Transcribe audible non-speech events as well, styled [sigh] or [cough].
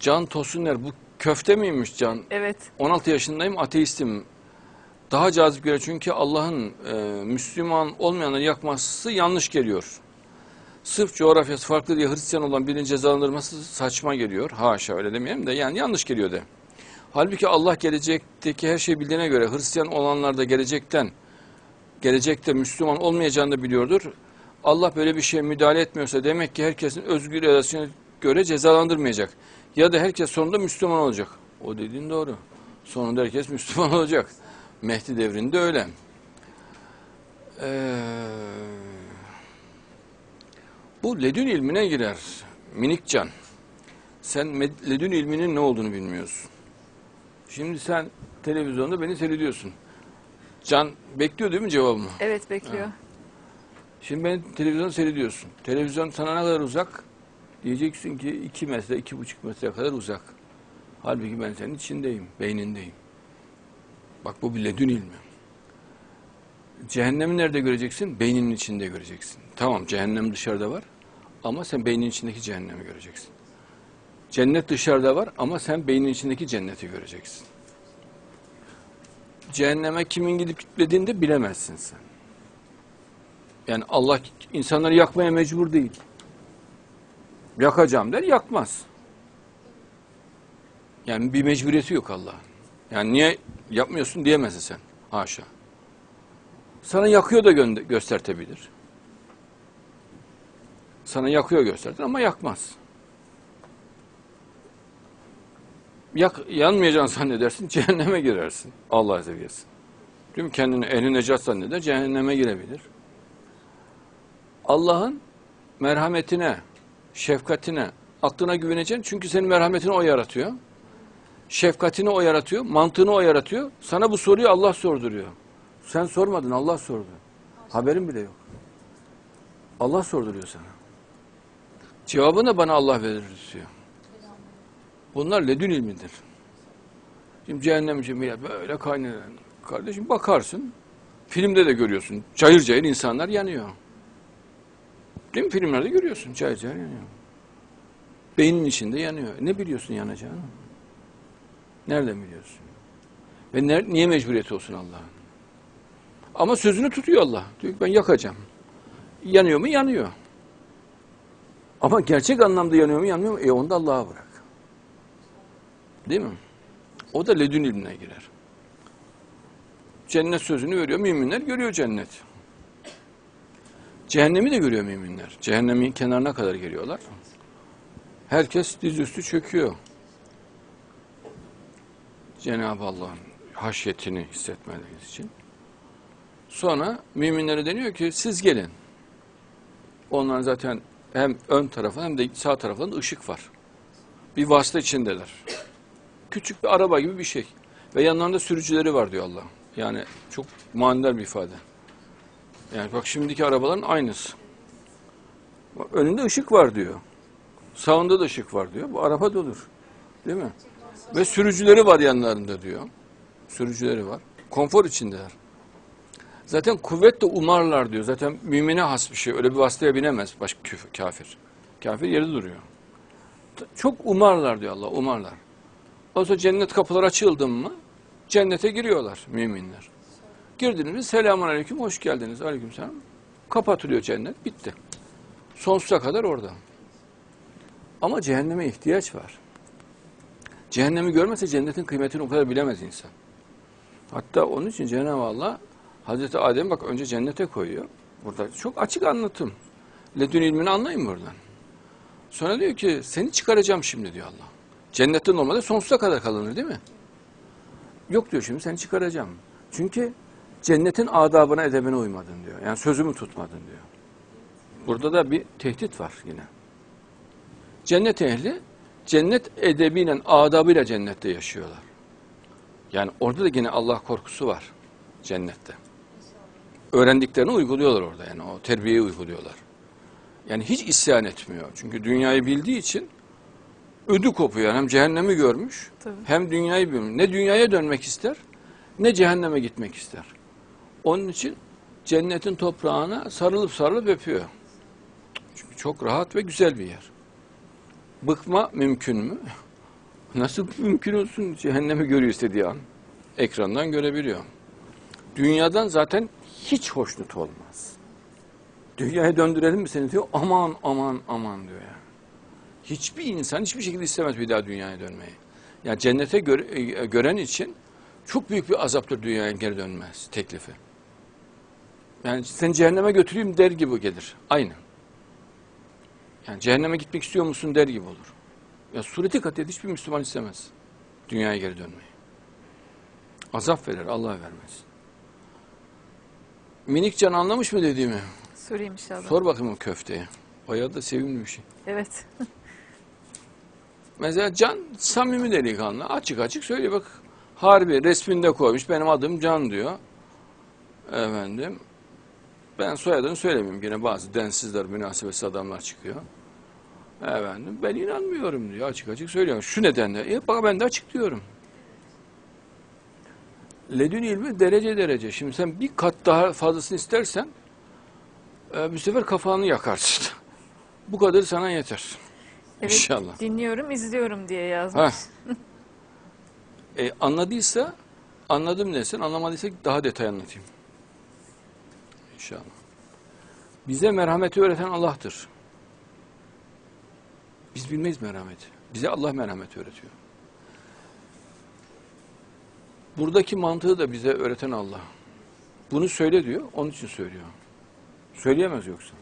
Can Tosuner bu köfte miymiş Can? Evet. 16 yaşındayım ateistim. Daha cazip göre çünkü Allah'ın e, Müslüman olmayanları yakması yanlış geliyor. Sırf coğrafyası farklı diye Hristiyan olan birinin cezalandırması saçma geliyor. Haşa öyle demeyelim de yani yanlış geliyor de. Halbuki Allah gelecekteki her şeyi bildiğine göre Hristiyan olanlar da gelecekten, gelecekte Müslüman olmayacağını da biliyordur. Allah böyle bir şeye müdahale etmiyorsa demek ki herkesin özgür iradesine göre cezalandırmayacak. Ya da herkes sonunda Müslüman olacak. O dediğin doğru. Sonunda herkes [laughs] Müslüman olacak. Mehdi devrinde öyle. Ee, bu ledün ilmine girer. Minik can. Sen ledün ilminin ne olduğunu bilmiyorsun. Şimdi sen televizyonda beni seyrediyorsun. Can bekliyor değil mi cevabımı? Evet bekliyor. Şimdi beni televizyonda seyrediyorsun. Televizyon sana ne kadar uzak? Diyeceksin ki iki metre, iki buçuk metre kadar uzak. Halbuki ben senin içindeyim, beynindeyim. Bak bu bir ledün ilmi. Cehennemi nerede göreceksin? Beyninin içinde göreceksin. Tamam cehennem dışarıda var ama sen beynin içindeki cehennemi göreceksin. Cennet dışarıda var ama sen beynin içindeki cenneti göreceksin. Cehenneme kimin gidip gitmediğini de bilemezsin sen. Yani Allah insanları yakmaya mecbur değil. Yakacağım der, yakmaz. Yani bir mecburiyeti yok Allah'ın. Yani niye yapmıyorsun diyemezsin sen. Haşa. Sana yakıyor da gö- göstertebilir. Sana yakıyor göstertir ama yakmaz. Yak, yanmayacağını zannedersin, [laughs] cehenneme girersin. Allah sevgisi. Değil mi? Kendini ehli necat zanneder, cehenneme girebilir. Allah'ın merhametine, şefkatine, aklına güveneceksin. Çünkü senin merhametini o yaratıyor. Şefkatini o yaratıyor, mantığını o yaratıyor. Sana bu soruyu Allah sorduruyor. Sen sormadın, Allah sordu. Haberin bile yok. Allah sorduruyor sana. Cevabını bana Allah verir diyor. Bunlar ledün ilmidir. Şimdi cehennem için millet böyle kaynıyor. Kardeşim bakarsın, filmde de görüyorsun. Cayır cayır insanlar yanıyor. Değil mi? Filmlerde görüyorsun. Cayır cayır yanıyor. Beynin içinde yanıyor. Ne biliyorsun yanacağını? Nereden biliyorsun? Ve ner- niye mecburiyeti olsun Allah'ın? Ama sözünü tutuyor Allah. Diyor ki ben yakacağım. Yanıyor mu? Yanıyor. Ama gerçek anlamda yanıyor mu? Yanmıyor mu? E onu da Allah'a bırak. Değil mi? O da ledün ilmine girer. Cennet sözünü veriyor. Müminler görüyor cennet. Cehennemi de görüyor müminler. Cehennemin kenarına kadar geliyorlar. Herkes dizüstü çöküyor. Cenab-ı Allah'ın haşyetini hissetmeleri için. Sonra müminlere deniyor ki siz gelin. Onların zaten hem ön tarafında hem de sağ tarafında ışık var. Bir vasıta içindeler. Küçük bir araba gibi bir şey. Ve yanlarında sürücüleri var diyor Allah. Yani çok manidar bir ifade. Yani bak şimdiki arabaların aynısı. Önünde ışık var diyor. Sağında da ışık var diyor. Bu araba olur. Değil mi? Ve sürücüleri var yanlarında diyor. Sürücüleri var. Konfor içindeler. Zaten kuvvet de umarlar diyor. Zaten mümine has bir şey. Öyle bir vasıtaya binemez başka kafir. Kafir yerde duruyor. Çok umarlar diyor Allah. Umarlar. O zaman cennet kapıları açıldı mı cennete giriyorlar müminler. Girdiniz mi selamun aleyküm hoş geldiniz aleyküm selam. Kapatılıyor cennet bitti. Sonsuza kadar orada. Ama cehenneme ihtiyaç var. Cehennemi görmese cennetin kıymetini o kadar bilemez insan. Hatta onun için Cenab-ı Allah Hazreti Adem bak önce cennete koyuyor. Burada çok açık anlatım. Ledün ilmini anlayın buradan. Sonra diyor ki seni çıkaracağım şimdi diyor Allah. Cennette normalde sonsuza kadar kalınır değil mi? Yok diyor şimdi seni çıkaracağım. Çünkü cennetin adabına edebine uymadın diyor. Yani sözümü tutmadın diyor. Burada da bir tehdit var yine. Cennet ehli cennet edebiyle, adabıyla cennette yaşıyorlar. Yani orada da yine Allah korkusu var cennette. Öğrendiklerini uyguluyorlar orada yani o terbiyeyi uyguluyorlar. Yani hiç isyan etmiyor. Çünkü dünyayı bildiği için ödü kopuyor. Hem cehennemi görmüş Tabii. hem dünyayı bilmiyor. Ne dünyaya dönmek ister ne cehenneme gitmek ister. Onun için cennetin toprağına sarılıp sarılıp öpüyor. Çünkü çok rahat ve güzel bir yer. Bıkma mümkün mü? [laughs] Nasıl mümkün olsun? Cehennemi görüyor istediği an. Ekrandan görebiliyor. Dünyadan zaten hiç hoşnut olmaz. Dünyaya döndürelim mi seni diyor. Aman aman aman diyor ya. Hiçbir insan hiçbir şekilde istemez bir daha dünyaya dönmeyi. Ya cennete göre- e, gören için çok büyük bir azaptır dünyaya geri dönmez teklifi. Yani seni cehenneme götüreyim der gibi gelir. Aynı. Yani cehenneme gitmek istiyor musun der gibi olur. Ya sureti katiyen hiçbir Müslüman istemez. Dünyaya geri dönmeyi. Azap verir Allah vermez. Minik can anlamış mı dediğimi? Sorayım inşallah. Sor bakayım o köfteye. Bayağı da sevimli bir şey. Evet. [laughs] Mesela Can samimi delikanlı. Açık açık söylüyor bak. Harbi resminde koymuş. Benim adım Can diyor. Efendim. Ben soyadını söylemeyeyim. Yine bazı densizler, münasebetsiz adamlar çıkıyor. Efendim. Ben inanmıyorum diyor. Açık açık söylüyor. Şu nedenle. E bak ben de açıklıyorum. Ledün ilmi derece derece. Şimdi sen bir kat daha fazlasını istersen e, bir sefer kafanı yakarsın. Bu kadar sana yeter. Evet, İnşallah. Dinliyorum, izliyorum diye yazmış. E, anladıysa anladım desin, anlamadıysa daha detay anlatayım. İnşallah. Bize merhameti öğreten Allah'tır. Biz bilmeyiz merhameti. Bize Allah merhameti öğretiyor. Buradaki mantığı da bize öğreten Allah. Bunu söyle diyor, onun için söylüyor. Söyleyemez yoksa.